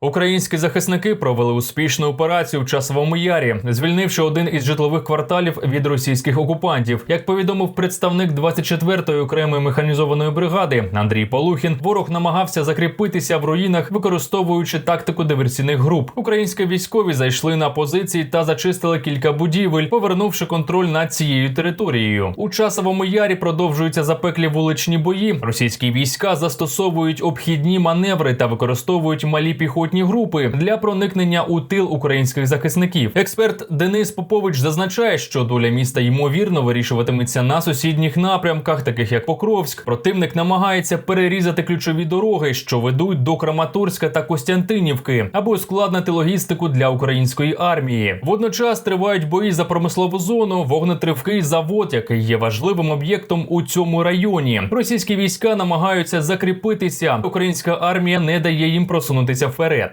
Українські захисники провели успішну операцію в часовому ярі, звільнивши один із житлових кварталів від російських окупантів. Як повідомив представник 24-ї окремої механізованої бригади Андрій Полухін, ворог намагався закріпитися в руїнах, використовуючи тактику диверсійних груп. Українські військові зайшли на позиції та зачистили кілька будівель, повернувши контроль над цією територією. У часовому ярі продовжуються запеклі вуличні бої. Російські війська застосовують обхідні маневри та використовують малі піхотні групи для проникнення у тил українських захисників. Експерт Денис Попович зазначає, що доля міста ймовірно вирішуватиметься на сусідніх напрямках, таких як Покровськ. Противник намагається перерізати ключові дороги, що ведуть до Краматорська та Костянтинівки, аби ускладнити логістику для української армії. Водночас тривають бої за промислову зону, вогнетривкий завод, який є важливим об'єктом у цьому районі. Російські війська намагаються закріпитися. Українська армія не дає їм просунутися вперед.